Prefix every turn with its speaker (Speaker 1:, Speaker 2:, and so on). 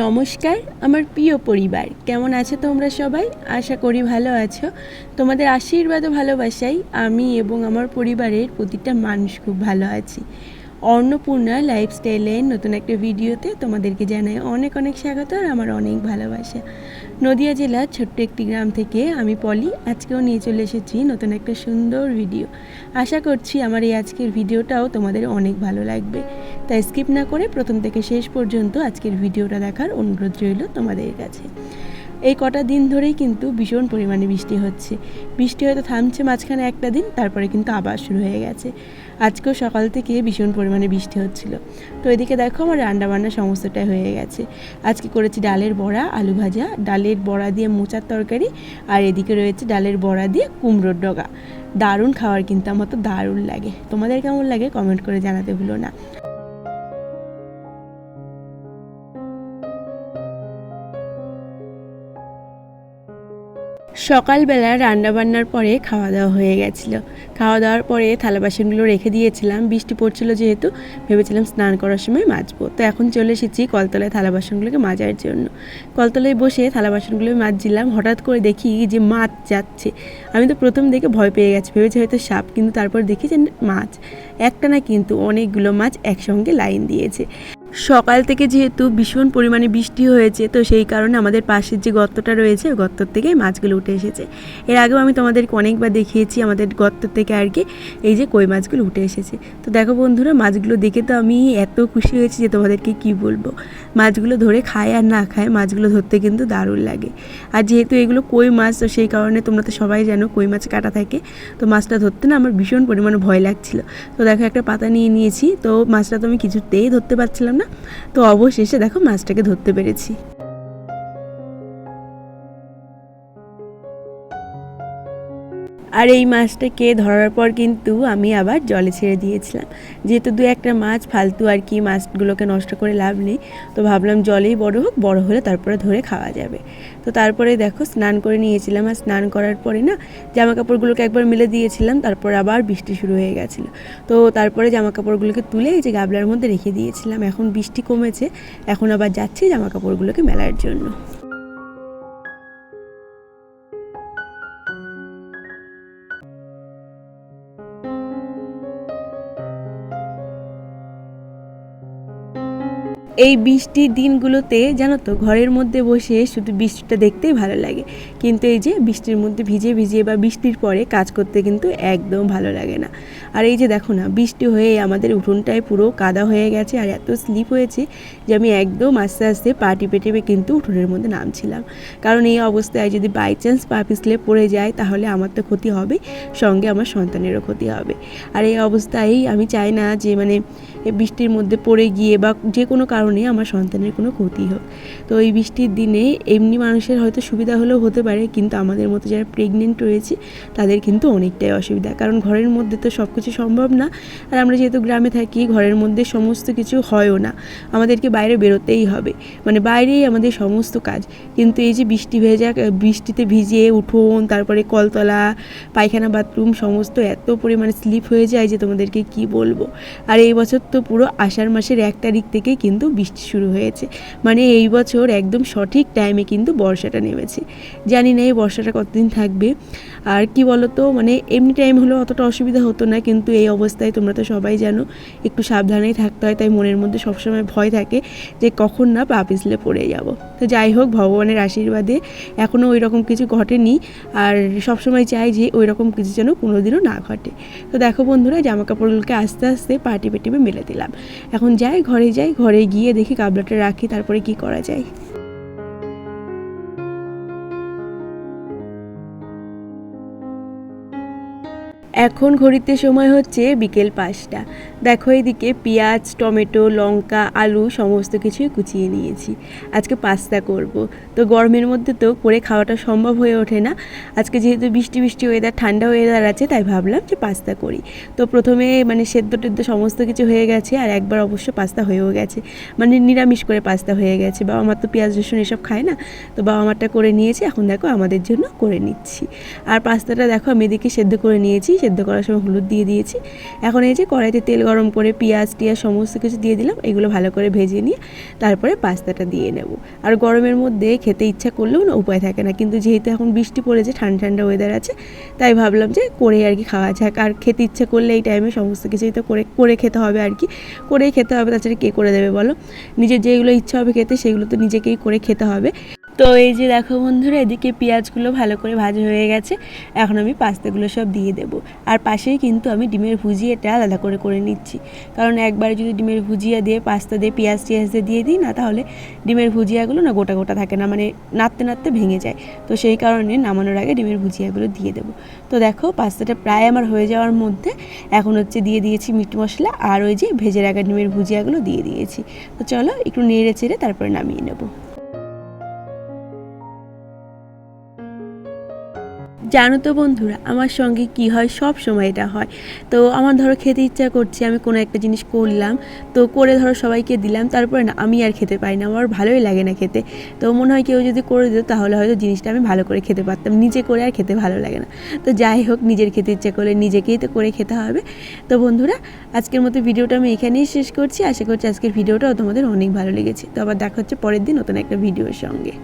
Speaker 1: নমস্কার, আমার প্রিয় পরিবার। কেমন আছো তোমরা সবাই? আশা করি ভালো আছো। তোমাদের আশীর্বাদ ভালোবাসাই আমি এবং আমার পরিবারের প্রতিটা মানুষ খুব ভালো আছি। অন্নপূর্ণা লাইফস্টাইলের নতুন একটা ভিডিওতে তোমাদেরকে জানাই অনেক অনেক স্বাগত আর আমার অনেক ভালোবাসা। নদিয়া জেলার ছোট্ট একটি গ্রাম থেকে আমি পলি, আজকেও নিয়ে চলে এসেছি নতুন একটা সুন্দর ভিডিও। আশা করছি আমার এই আজকের ভিডিওটাও তোমাদের অনেক ভালো লাগবে। তাই স্কিপ না করে প্রথম থেকে শেষ পর্যন্ত আজকের ভিডিওটা দেখার অনুরোধ রইল তোমাদের কাছে। এই কটা দিন ধরেই কিন্তু ভীষণ পরিমাণে বৃষ্টি হচ্ছে। বৃষ্টি হয়তো থামছে মাঝখানে একটা দিন, তারপরে কিন্তু আবার শুরু হয়ে গেছে। আজকেও সকাল থেকে ভীষণ পরিমাণে বৃষ্টি হচ্ছিল। তো এদিকে দেখো আমার রান্না বান্না সমস্তটাই হয়ে গেছে। আজকে করেছি ডালের বড়া, আলু ভাজা, ডালের বড়া দিয়ে মোচার তরকারি, আর এদিকে রয়েছে ডালের বড়া দিয়ে কুমড়োর ডগা। দারুণ খাওয়ার কিন্তু আমার তো দারুণ লাগে। তোমাদের কেমন লাগে কমেন্ট করে জানাতে ভুলো না। সকালবেলা রান্নাবান্নার পরে খাওয়া দাওয়া হয়ে গেছিল। খাওয়া দাওয়ার পরে থালা বাসনগুলো রেখে দিয়েছিলাম। বৃষ্টি পড়ছিল যেহেতু, ভেবেছিলাম স্নান করার সময় মাজবো। তো এখন চলে এসেছি কলতলায় থালা বাসনগুলোকে মাজার জন্য। কলতলায় বসে থালা বাসনগুলো মাজছিলাম। হঠাৎ করে দেখি যে মাছ যাচ্ছে। আমি তো প্রথম দেখে ভয় পেয়ে গেছি। ভেবেছি হয়তো সাপ, কিন্তু তারপর দেখি যে মাছ। একটা না কিন্তু অনেকগুলো মাছ একসঙ্গে লাইন দিয়েছে। সকাল থেকে যেহেতু ভীষণ পরিমাণে বৃষ্টি হয়েছে, তো সেই কারণে আমাদের পাশের যে গর্তটা রয়েছে, ওই গর্তর থেকে মাছগুলো উঠে এসেছে। এর আগেও আমি তোমাদেরকে অনেকবার দেখিয়েছি আমাদের গর্ত থেকে আর কি, এই যে কই মাছগুলো উঠে এসেছে। তো দেখো বন্ধুরা, মাছগুলো দেখে তো আমি এত খুশি হয়েছি যে তোমাদেরকে কি বলব। মাছগুলো ধরে খায় আর না খায়, মাছগুলো ধরতে কিন্তু দারুণ লাগে। আর যেহেতু এগুলো কই মাছ, তো সেই কারণে তোমরা তো সবাই জানো কই মাছ কাটা থাকে। তো মাছটা ধরতে না আমার ভীষণ পরিমাণে ভয় লাগছিল। তো দেখো একটা পাতা নিয়ে নিয়েছি, তো মাছটা তো আমি কিছুতেই ধরতে পারছিলাম না। তো অবশেষে দেখো মাছটাকে ধরতে পেরেছি। আর এই মাছটাকে ধরার পর কিন্তু আমি আবার জলে ছেড়ে দিয়েছিলাম। যেহেতু দু একটা মাছ ফালতু আর কি মাছগুলোকে নষ্ট করে লাভ নেই, তো ভাবলাম জলেই বড় হোক, বড় হলে তারপরে ধরে খাওয়া যাবে। তো তারপরে দেখো স্নান করে নিয়েছিলাম আর স্নান করার পরে না জামা কাপড়গুলোকে একবার মেলে দিয়েছিলাম, তারপর আবার বৃষ্টি শুরু হয়ে গেছিল। তো তারপরে জামা কাপড়গুলোকে তুলে এই যে গাবলার মধ্যে রেখে দিয়েছিলাম, এখন বৃষ্টি কমেছে, এখন আবার যাচ্ছি জামা কাপড়গুলোকে মেলার জন্য। এই বৃষ্টির দিনগুলোতে জানো তো, ঘরের মধ্যে বসে শুধু বৃষ্টিটা দেখতেই ভালো লাগে। কিন্তু এই যে বৃষ্টির মধ্যে ভিজে ভিজে বা বৃষ্টির পরে কাজ করতে কিন্তু একদম ভালো লাগে না। আর এই যে দেখো না, বৃষ্টি হয়ে আমাদের উঠোনটায় পুরো কাদা হয়ে গেছে আর এত স্লিপ হয়েছে যে আমি একদম আস্তে আস্তে পা টিপে টিপে কিন্তু উঠোনের মধ্যে নামছিলাম। কারণ এই অবস্থায় যদি বাই চান্স পা পিছলে পড়ে যায় তাহলে আমার তো ক্ষতি হবে, সঙ্গে আমার সন্তানেরও ক্ষতি হবে। আর এই অবস্থায় আমি চাই না যে মানে বৃষ্টির মধ্যে পড়ে গিয়ে বা যে কোনো কারণে আমার সন্তানের কোনো ক্ষতি হোক। তো এই বৃষ্টির দিনে এমনি মানুষের হয়তো সুবিধা হলেও হতে পারে, কিন্তু আমাদের মতো যারা প্রেগনেন্ট রয়েছে, তাদের কিন্তু অনেকটাই অসুবিধা। কারণ ঘরের মধ্যে তো সব কিছু সম্ভব না, আর আমরা যেহেতু গ্রামে থাকি, ঘরের মধ্যে সমস্ত কিছু হয়ও না। আমাদেরকে বাইরে বেরোতেই হবে। মানে বাইরেই আমাদের সমস্ত কাজ। কিন্তু এই যে বৃষ্টি ভেজা, বৃষ্টিতে ভিজিয়ে উঠোন, তারপরে কলতলা, পায়খানা, বাথরুম, সমস্ত এত পরিমাণে স্লিপ হয়ে যায় যে তোমাদেরকে কি বলব? আর এই বছর তো পুরো আষাঢ় মাসের এক তারিখ থেকেই কিন্তু বৃষ্টি শুরু হয়েছে। মানে এই বছর একদম সঠিক টাইমে কিন্তু বর্ষাটা নেমেছে। জানি না এই বর্ষাটা কতদিন থাকবে। আর কি বলতো মানে এমনি টাইম হলেও অতটা অসুবিধা হতো না, কিন্তু এই অবস্থায় তোমরা তো সবাই জানো, একটু সাবধানেই থাকতে হয়, তাই মনের মধ্যে সবসময় ভয় থাকে যে কখন না পা পিছলে পড়ে যাব। তো যাই হোক, ভগবানের আশীর্বাদে এখনও ওই রকম কিছু ঘটেনি। আর সবসময় চাই যে ওই রকম কিছু যেন কোনোদিনও না ঘটে। তো দেখো বন্ধুরা জামা কাপড়গুলোকে আস্তে আস্তে পা টিপে টিপে মেলে দিলাম। এখন যাই, ঘরে যাই, ঘরে গিয়ে দেখি কাবলাটা রাখি তারপরে কি করা যায়। এখন ঘড়িতে সময় হচ্ছে বিকেল পাঁচটা। দেখো এদিকে পেঁয়াজ, টমেটো, লঙ্কা, আলু সমস্ত কিছুই কুচিয়ে নিয়েছি। আজকে পাস্তা করব। তো গরমের মধ্যে তো করে খাওয়াটা সম্ভব হয়ে ওঠে না। আজকে যেহেতু বৃষ্টি বৃষ্টি ওয়েদার ঠান্ডা ওয়েদার আছে, তাই ভাবলাম যে পাস্তা করি। তো প্রথমে মানে সেদ্ধ টেদ্ধ সমস্ত কিছু হয়ে গেছে আর একবার অবশ্য পাস্তা হয়েও গেছে। মানে নিরামিষ করে পাস্তা হয়ে গেছে। বাবা মার তো পেঁয়াজ, রসুন এসব খায় না। তো বাবা মারটা করে নিয়েছি। এখন দেখো আমাদের জন্য করে নিচ্ছি। আর পাস্তাটা দেখো আমি এদিকে সেদ্ধ করে নিয়েছি। সেদ্ধ করার সময় হলুদ দিয়ে দিয়েছি। এখন এই যে কড়াইতে তেল গরম করে পেঁয়াজ, টিয়াজ সমস্ত কিছু দিয়ে দিলাম। এগুলো ভালো করে ভেজে নিয়ে তারপরে পাস্তাটা দিয়ে নেব। আর গরমের মধ্যে খেতে ইচ্ছা করলেও না উপায় থাকে না। কিন্তু যেহেতু এখন বৃষ্টি পড়েছে, ঠান্ডা ঠান্ডা ওয়েদার আছে, তাই ভাবলাম যে করে আর কি খাওয়া যাক। আর খেতে ইচ্ছে করলে এই টাইমে সমস্ত কিছুই তো করে করে খেতে হবে আর কি। করেই খেতে হবে, তাছাড়া কে করে দেবে বলো? নিজের যেগুলো ইচ্ছা হবে খেতে, সেগুলো তো নিজেকেই করে খেতে হবে। তো এই যে দেখো বন্ধুরা, এদিকে পেঁয়াজগুলো ভালো করে ভাজা হয়ে গেছে। এখন আমি পাস্তাগুলো সব দিয়ে দেবো। আর পাশেই কিন্তু আমি ডিমের ভুজিয়াটা আলাদা করে করে নিচ্ছি। কারণ একবারে যদি ডিমের ভুজিয়া দিয়ে পাস্তা দিয়ে পেঁয়াজ টিয়াজ দিয়ে দিয়ে দিই না, তাহলে ডিমের ভুজিয়াগুলো না গোটা গোটা থাকে না মানে নাড়তে নাড়তে ভেঙে যায়। তো সেই কারণে নামানোর আগে ডিমের ভুজিয়াগুলো দিয়ে দেবো। তো দেখো, পাস্তাটা প্রায় আমার হয়ে যাওয়ার মধ্যে এখন হচ্ছে দিয়ে দিয়েছি মিট মশলা আর ওই যে ভেজে রাখা ডিমের ভুজিয়াগুলো দিয়ে দিয়েছি। তো চলো, একটু নেড়ে চেড়ে তারপরে নামিয়ে নেব। জানো তো বন্ধুরা, আমার সঙ্গে কি হয়? সব সময় এটা হয়। তো আমার ধরো খেতে ইচ্ছা করছে, আমি কোনো একটা জিনিস করলাম, তো করে ধরো সবাইকে দিলাম, তারপরে না, আমি আর খেতে পারি না। আমার ভালোই লাগে না খেতে। তো মনে হয় কেউ যদি করে দিত, তাহলে হয়তো জিনিসটা আমি ভালো করে খেতে পারতাম। নিজে করে আর খেতে ভালো লাগে না। তো যাই হোক, নিজের খেতে ইচ্ছা করলে নিজেকেই তো করে খেতে হবে। তো বন্ধুরা, আজকের মতো ভিডিওটা আমি এখানেই শেষ করছি। আশা করছি আজকের ভিডিওটাও তোমাদের অনেক ভালো লেগেছে। তো আবার দেখা হচ্ছে পরের দিন নতুন একটা ভিডিওর সঙ্গে।